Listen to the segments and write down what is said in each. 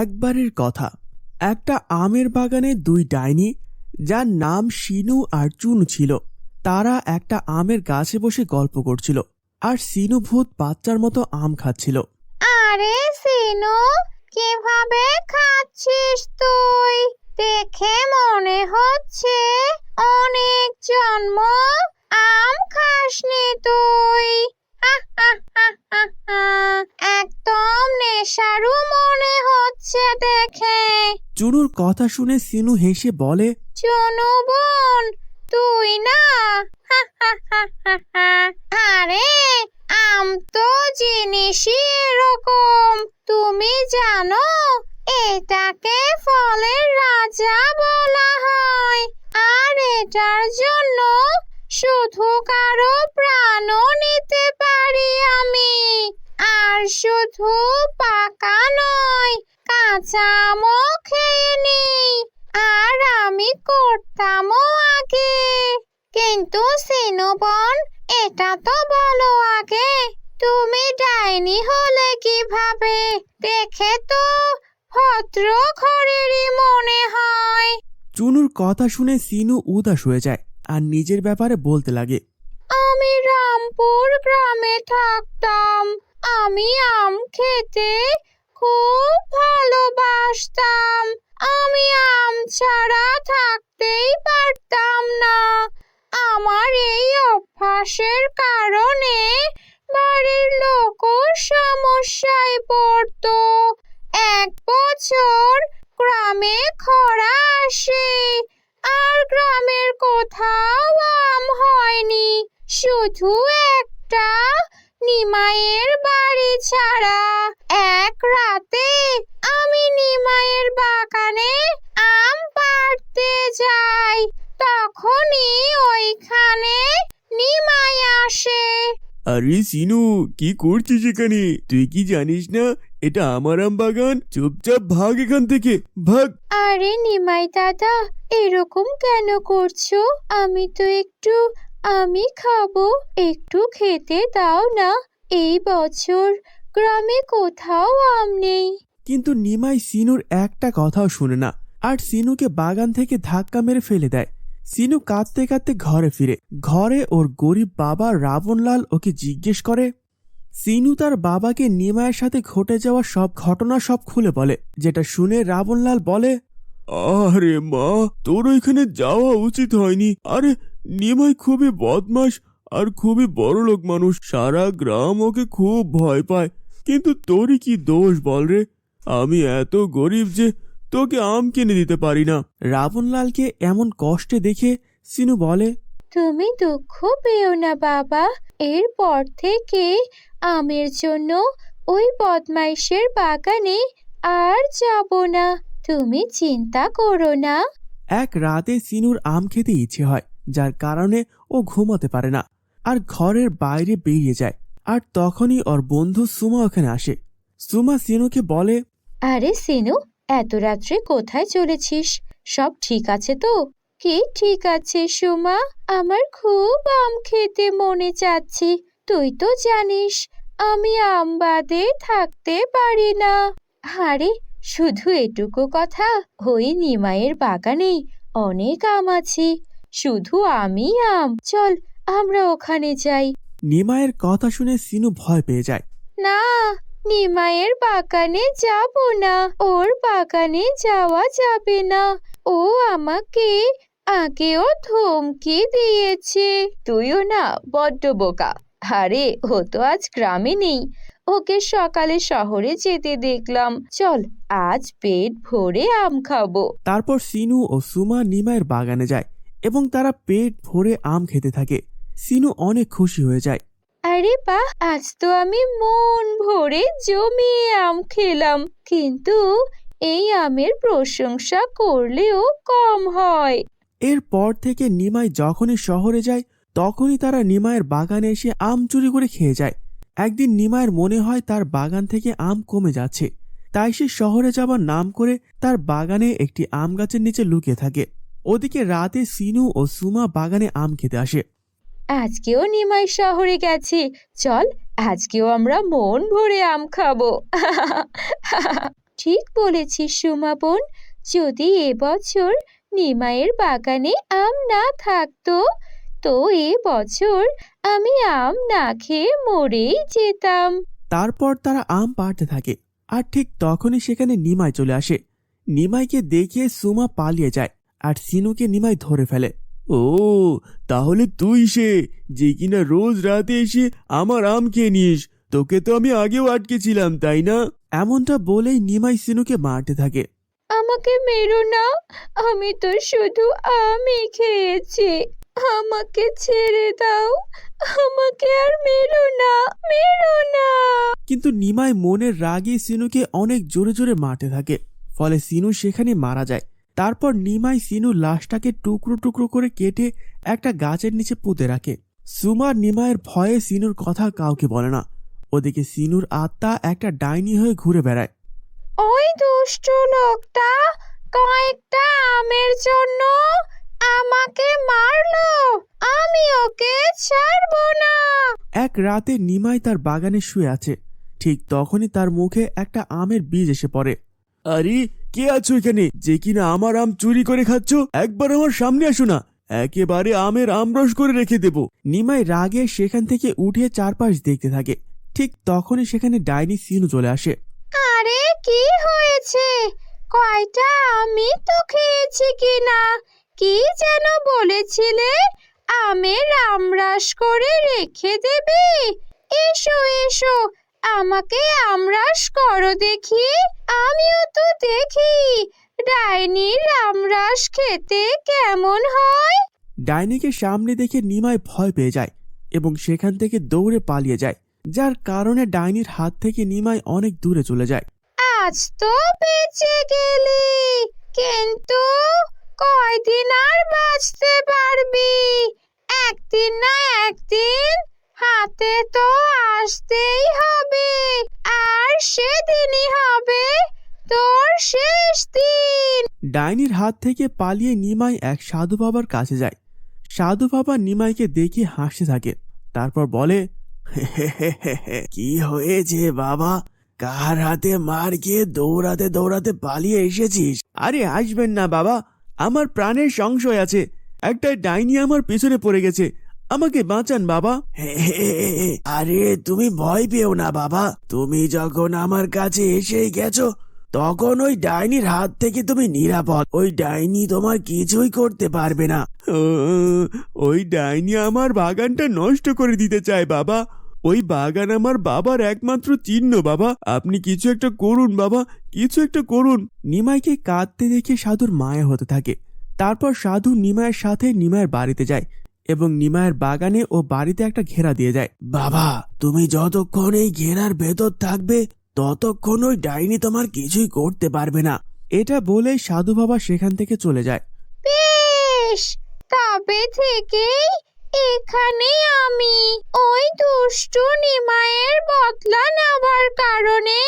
একবারের কথা। একটা আমের বাগানে দুই ডাইনি, যার নাম সিনু আর চুনু ছিল, তারা একটা আমের গাছে বসে গল্প করছিল, আর সিনু ভূত বাচ্চার মতো আম খাচ্ছিল। আরে সিনু, কীভাবে খাচ্ছিস তুই? দেখে মনে হচ্ছে অনেক জন্ম চুনুর কথা শুনে সিনু হেসে বলে, চনু বোন, তুই না। আরে, আম তো জিনিসই এরকম। তুমি জানো, এটাকে ফলের রাজা বলা হয়। আর এটার জন্য শুধু কারও প্রাণও নিতে পারি আমি। আর শুধু পাকা নয় কাঁচা আমও খেয়ে নিই। আর আমি করতামও আগে। কিন্তু সিনুবন এটা তো বলো আগে তুমি ডাইনি হলে কীভাবে? দেখে তো ভদ্র ঘরেরই মনে হয়। চুনুর কথা শুনে সিনু উদাস হয়ে যায় আর নিজের ব্যাপারে বলতে লাগে। আমি রামপুর গ্রামে থাকতাম। আমি আম খেতে খুব ভালোবাসতাম। আমি আম ছাড়া থাকতেই পারতাম না। আমার এই অভ্যাসের কারণে বাড়ির লোকও সমস্যায় পড়তো। এক বছর গ্রামে খরা আসে আর গ্রামের কোথাও আম হয়নি। শুধু তখনই ওইখানে নিমাই আসে। আরে সিনু কি করছিস এখানে? তুই কি জানিস না এটা আমার আম বাগান? চুপচাপ ভাগ এখান থেকে ভাগ। আরে নিমাই দাদা এরকম কেন করছ? আমি তো একটু আমি খাব একটু খেতে দাও না। এই বছর গ্রামে কোথাও আম নেই। কিন্তু নিমাই সিনুর একটা কথাও শুনে না। আর সিনুকে বাগান থেকে ধাক্কা মেরে ফেলে দেয়। সিনু কাঁদতে কাঁদতে ঘরে ফিরে। ঘরে ওর গরিব বাবা রাবণলাল ওকে জিজ্ঞেস করে, সিনু তার বাবাকে নিমায়ের সাথে ঘটে যাওয়া সব ঘটনা সব খুলে বলে, যেটা শুনে রাবণলাল বলে, আরে মা, তোর ওইখানে যাওয়া উচিত হয়নি। আরে, নিমাই খুবই বদমাস আর খুবই বড় লোক মানুষ। সারা গ্রাম ওকে খুব ভয় পায়। কিন্তু তোরই কি দোষ বল রে? আমি এত গরিব যে তোকে আম কিনে দিতে পারি না। রাবণলালকে এমন কষ্টে দেখে সিনু বলে তুমি দুঃখ পেও না বাবা। এরপর থেকে আমের জন্য ওই বদমাইশের বাগানে আর যাব না। তুমি চিন্তা করো না। এক রাতে সিনুর আম খেতে ইচ্ছে হয় যার কারণে ও ঘুমাতে পারে না আর ঘরের বাইরে বেরিয়ে যায়। আর তখনই ওর বন্ধু সুমা ওখানে আসে। সুমা সিনুকে বলে আরে সিনু এত রাত্রে কোথায় চলেছিস? সব ঠিক আছে তো? কি ঠিক আছে সুমা? আমার খুব আম খেতে মনে চাচ্ছে। তুই তো জানিস আমি আম বাদে থাকতে পারি না। আরে শুধু এটুকু কথা ওই নিমাইয়ের বাগানে অনেক আম আছে। শুধু আমি আম। চল আমরা ওখানে যাই। নিমায়ের কথা শুনে সিনু ভয় পেয়ে যায়। না নিমাইয়ের বাগানে যাব না, ওর বাগানে যাওয়া যাবে না। ও আমাকে আগেও ধমকি দিয়েছে। তুইও না বড্ড বোকা। আরে, ও তো আজ গ্রামে নেই। ওকে সকালে শহরে যেতে দেখলাম। চল, আজ পেট ভরে আম খাব। তারপর সিনু ও সুমা নিমায়ের বাগানে যায় এবং তারা পেট ভরে আম খেতে থাকে। সিনু অনেক খুশি হয়ে যায়। আরে বাহ, আজ তো আমি মন ভরে জমিয়ে আম খেলাম। কিন্তু এই আমের প্রশংসা করলেও কম হয়। এরপর থেকে নিমাই যখনই শহরে যায়, তখনই তারা নিমায়ের বাগানে এসে আম চুরি করে খেয়ে যায়। একদিন নিমায়ের মনে হয় তার বাগান থেকে আম কমে যাচ্ছে। তাই সে শহরে যাবার নাম করে তার বাগানে একটি আম গাছের নিচে লুকিয়ে থাকে। ওদিকে রাতে সিনু ও সুমা বাগানে আম খেতে আসে। আজকেও নিমাই শহরে গেছে। চল, আজকেও আমরা মন ভরে আম খাব। ঠিক বলেছিস, সুমা বোন। যদি এবছর নিমাইয়ের বাগানে আম না থাকতো, তো এ বছর আমি আম না খেয়ে মরেই যেতাম। তারপর তারা আম পাড়তে থাকে, আর ঠিক তখনই সেখানে নিমাই চলে আসে। নিমাইকে দেখিয়ে সুমা পালিয়ে যায়, আর সিনুকে নিমাই ধরে ফেলে। ও তাহলে তুই সে যে কিনা রোজ রাতে এসে আমার আম খেয়ে নিস। তোকে তো আমি আগেও আটকেছিলাম তাই না? এমনটা বলেই নিমাই সিনুকে মারতে থাকে। আমাকে মেরো না আমি তো শুধু আমি খেয়েছি। আমাকে ছেড়ে দাও আমাকে আর মেরো না মেরো না। কিন্তু নিমাই মনের রাগে সিনুকে অনেক জোরে জোরে মারতে থাকে ফলে সিনু সেখানে মারা যায়। তারপর নিমাই সিনু লাশটাকে টুকরো টুকরো করে কেটে একটা গাছের নিচে পুঁতে রাখে। সুমার নিমাইয়ের ভয়ে সিনুর কথা কাউকে বলে না। ওদিকে সিনুর আত্মা একটা ডাইনি হয়ে ঘুরে বেড়ায়। ওই দুষ্ট লোকটা কয়েকটা আমের জন্য আমাকে মারলো। আমি ওকে ছাড়বো না। এক রাতে নিমাই তার বাগানে শুয়ে আছে। ঠিক তখনই তার মুখে একটা আমের বীজ এসে পড়ে। আরে কে আছো এখানে? যে কিনা আমার আম চুরি করে খাচ্ছ? একবার আমার সামনে আসো না। একেবারে আমের আমরস করে রেখে দেব। নিমাই রাগে সেখান থেকে উঠে চারপাশ দেখতে থাকে। ঠিক তখনই সেখানে ডাইনি সিনু চলে আসে। আরে, কি হয়েছে? কয়টা আমি তো খেয়েছি কিনা? কি যেন বলেছিলে? আমের আমরাস করে রেখে দেবে? এসো এসো আমাকে আমরাস করো দেখি। আমিও তো দেখি। ডাইনির আমরাস খেতে কেমন হয়? ডাইনিকে সামনে দেখে নিমাই ভয় পেয়ে যায় এবং সেখান থেকে দৌড়ে পালিয়ে যায় যার কারণে ডাইনির হাত থেকে নিমাই অনেক দূরে চলে যায়। আজ তো বেঁচে গেলি কিন্তু কয়দিন আর বাঁচতে পারবি? একদিন না একদিন হাতে তো আসতেই হবে, আর সেদিনই হবে তোর শেষ দিন। ডাইনির হাত থেকে পালিয়ে নিমাই এক সাধু বাবার কাছে যায়। সাধু বাবা নিমাইকে দেখে হাসতে থাকে। তারপর বলে কি হয়েছে বাবা? কার হাতে মার গিয়ে দৌড়াতে দৌড়াতে পালিয়ে এসেছিস? আরে আসবেন না বাবা, আমার প্রাণের সংশয় আছে। একটা ডাইনি আমার পিছনে পড়ে গেছে। আমাকে বাঁচান বাবা। আরে তুমি ভয় পেও না বাবা। তুমি যখন আমার কাছে এসেই গেছো তখন ওই ডাইনির হাত থেকে তুমি নিরাপদ। ওই ডাইনি তোমার কিছুই করতে পারবে না। ওই ডাইনি আমার বাগানটা নষ্ট করে দিতে চায় বাবা। ওই বাগান আমার বাবার একমাত্র চিহ্ন বাবা। আপনি কিছু একটা করুন বাবা কিছু একটা করুন। নিমাইকে কাঁদতে দেখে সাধুর মায়া হতে থাকে। তারপর সাধু নিমায়ের সাথে নিমায়ের বাড়িতে যায়। এবং নিমায়ের বাগানে ও বাড়িতে একটা ঘেরা দিয়ে যায়। বাবা, তুমি যতক্ষণ এই ঘেরার ভেতর থাকবে, ততক্ষণ ওই ডাইনি তোমার কিছুই করতে পারবে না। এটা বলে সাধু বাবা সেখান থেকে চলে যায়। বেশ, তবে থেকেই এখানে আমি ওই দুষ্টু নিমায়ের বদলা নেওয়ার কারণে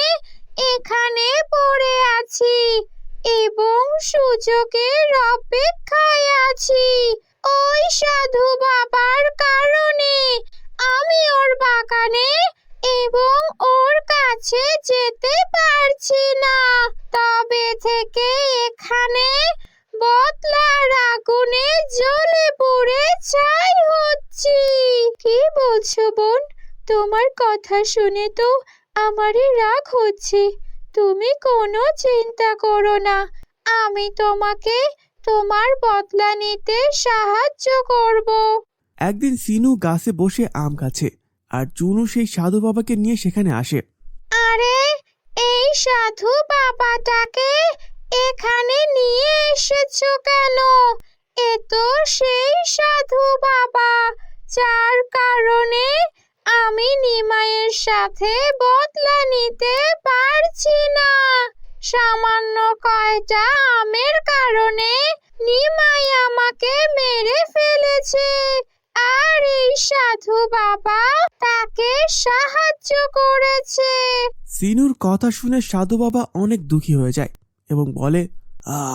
এখানে পড়ে আছি এবং সুযোগের অপেক্ষায় আছি। ওই সাধু বাবার কারণে আমি ওর বাগানে এবং ওর কাছে যেতে পারছি না। তবে থেকে এখানে বদলার আগুনে জ্বলে পুড়ে ছাই হচ্ছি। কি বলছো বোন? তোমার কথা শুনে তো আমারই রাগ হচ্ছে। তুমি কোনো চিন্তা করো না। আমি তোমাকে তোমার বদলা নিতে সাহায্য করব। একদিন সিনু গাছে বসে আম গাছে আর চুনু সেই সাধু বাবাকে নিয়ে সেখানে আসে। আরে এই সাধু বাবাটাকে এখানে নিয়ে এসেছ কেন? এ তো সেই সাধু বাবা যার কারণে আমি নিমাইয়ের সাথে বদলা নিতে পারছি না। সামান্য কয়টা আমের কারণে নিমাই আমাকে মেরে ফেলেছে। আর এই সাধু বাবা তাকে সাহায্য করেছে। সিনুর কথা শুনে সাধু বাবা অনেক দুঃখী হয়ে যায় এবং বলে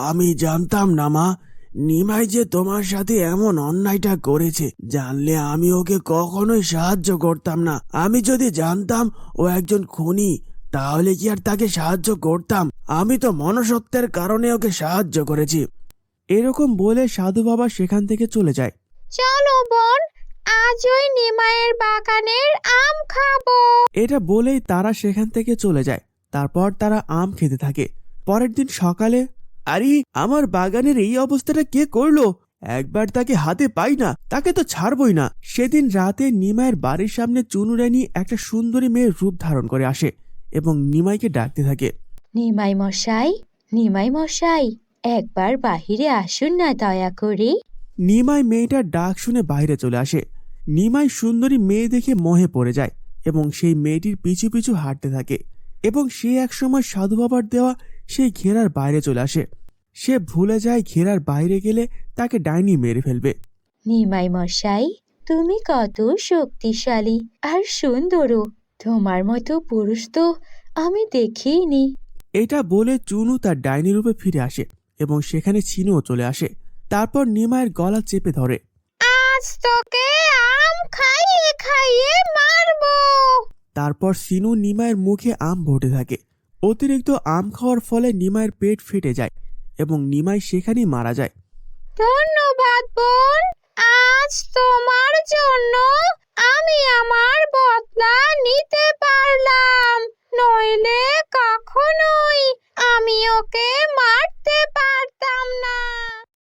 আমি জানতাম না মা, নিমাই যে তোমার সাথে এমন অন্যায়টা করেছে, জানলে আমি ওকে কখনোই সাহায্য করতাম না। আমি যদি জানতাম ও একজন খুনি তাহলে কি আর তাকে সাহায্য করতাম? আমি তো মনসত্বের কারণে ওকে সাহায্য করেছি। এরকম বলে সাধু বাবা সেখান থেকে চলে যায়। চলো বোন আজ ওই নিমাইয়ের বাগানের আম খাব। এটা বলেই তারা সেখান থেকে চলে যায়। তারপর তারা আম খেতে থাকে। পরের দিন সকালে আরে আমার বাগানের এই অবস্থাটা কে করল? একবার তাকে হাতে পাই না তাকে তো ছাড়বই না। সেদিন রাতে নিমাইয়ের বাড়ির সামনে চুনু রানী একটা সুন্দরী মেয়ের রূপ ধারণ করে আসে। এবং নিমাইকে ডাকতে থাকে। নিমাই মশাই নিমাই মশাই একবার বাহিরে আসুন না দয়া করে। নিমাই মেয়েটার ডাক শুনে বাইরে চলে আসে। নিমাই সুন্দরী মেয়ে দেখে মহে পড়ে যায় এবং সেই মেয়েটির পিছু পিছু হাঁটতে থাকে এবং সে একসময় সাধু বাবার দেওয়া সেই ঘেরার বাইরে চলে আসে। সে ভুলে যায় ঘেরার বাইরে গেলে তাকে ডাইনি মেরে ফেলবে। নিমাই মশাই তুমি কত শক্তিশালী আর সুন্দরও। তোমার মতো পুরুষ তো আমি দেখিনি। এটা বলে চুনু তার ডাইনি রূপে ফিরে আসে এবং সেখানে চিনুও চলে আসে। তারপর নিমায়ের গলা চেপে ধরে। আজ তোকে আম খাইয়ে খাইয়ে মারবো। তারপর সিনু নিমায়ের মুখে আম ভরতে থাকে। অতিরিক্ত আম খাওয়ার ফলে নিমায়ের পেট ফেটে যায় এবং নিমাই সেখানেই মারা যায়। ধন্যবাদ বোন। আজ তোমার জন্য আমি আমার বদলা নিতে পারলাম। নইলে কখনোই আমি ওকে মারতে পারতাম না।